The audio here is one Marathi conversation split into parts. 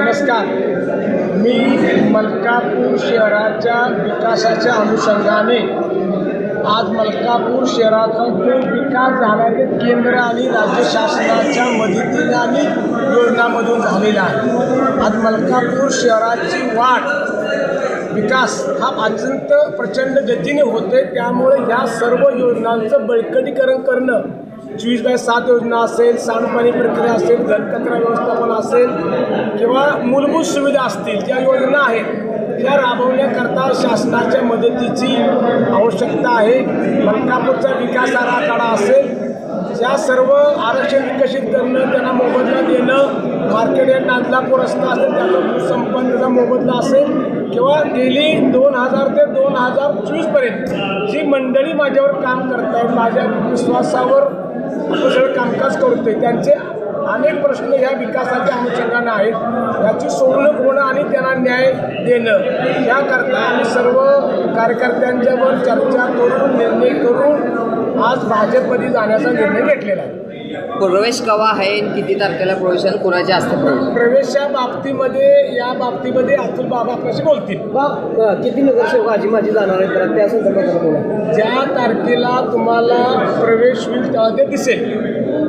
नमस्कार. मी मलकापूर शहराच्या विकासाच्या अनुषंगाने आज मलकापूर शहराचा जो विकास झाला ते केंद्र आणि राज्य शासनाच्या मदतीने आणि योजनामधून झालेला आहे. आज मलकापूर शहराची वाढ विकास हा अत्यंत प्रचंड गतीने होते त्यामुळे ह्या सर्व योजनांचं बळकटीकरण करणं चोवीस बाय सात योजना असेल सांडपाणी प्रक्रिया असेल घनकचरा व्यवस्थापन असेल किंवा मूलभूत सुविधा असतील ज्या योजना आहेत त्या राबवण्याकरता शासनाच्या मदतीची आवश्यकता आहे. मलकापूरचा विकास आराखडा असेल या सर्व आरक्षण विकसित करणं त्यांना मोबदला देणं मार्केट यार्ड नांदलापूर रस्ता असेल त्याचा संपन्नचा मोबदला असेल किंवा गेली दोन हजार ते दोन हजार चोवीसपर्यंत जी मंडळी माझ्यावर काम करत आहेत माझ्या विश्वासावर कुशल कामकाज करतोय त्यांचे अनेक प्रश्न ह्या विकासाच्या अनुषंगानं आहेत. याची सोडवणूक होणं आणि त्यांना न्याय देणं याकरता आम्ही सर्व कार्यकर्त्यांच्यावर चर्चा करून निर्णय करून आज भाजपमध्ये जाण्याचा निर्णय घेतलेला आहे. प्रवेश कवा आहे किती तारखेला प्रवेश आणि कोणाच्या हस्ते प्रवेश? प्रवेशच्या बाबतीमध्ये या बाबतीमध्ये अतुल बाबा आपल्याशी बोलतील. बा किती नगरसेवक आजी माझी जाणार आहेत? तर त्या संदर्भात बोला. ज्या तारखेला तुम्हाला प्रवेश होईल तेव्हा ते दिसेल.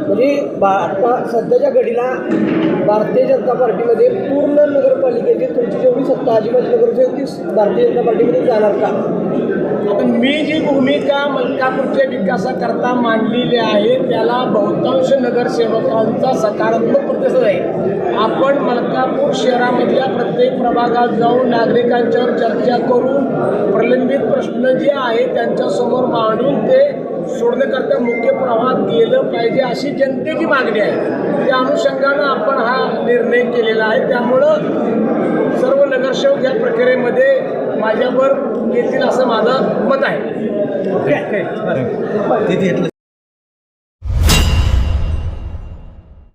म्हणजे बा आता सध्याच्या घडीला भारतीय जनता पार्टीमध्ये पूर्ण नगरपालिकेची तुमची जेवढी सत्ता आजी माझी नगरसेवक ती भारतीय जनता पार्टीमध्ये जाणार का? आता मी जी भूमिका मलकापूरच्या विकासाकरता मांडलेली आहे त्याला बहुतांश नगरसेवकांचा सकारात्मक प्रतिसाद आहे. आपण मलकापूर शहरामधल्या प्रत्येक प्रभागात जाऊन नागरिकांच्यावर चर्चा करून प्रलंबित प्रश्न जे आहेत त्यांच्यासमोर मांडून ते सोडण्याकरता मुख्य प्रवाहात गेलं पाहिजे अशी जनतेची मागणी आहे. त्या अनुषंगानं आपण हा निर्णय केलेला आहे. त्यामुळं सर्व नगरसेवक या प्रक्रियेमध्ये माझ्यावर येतील असं माझं मत आहे.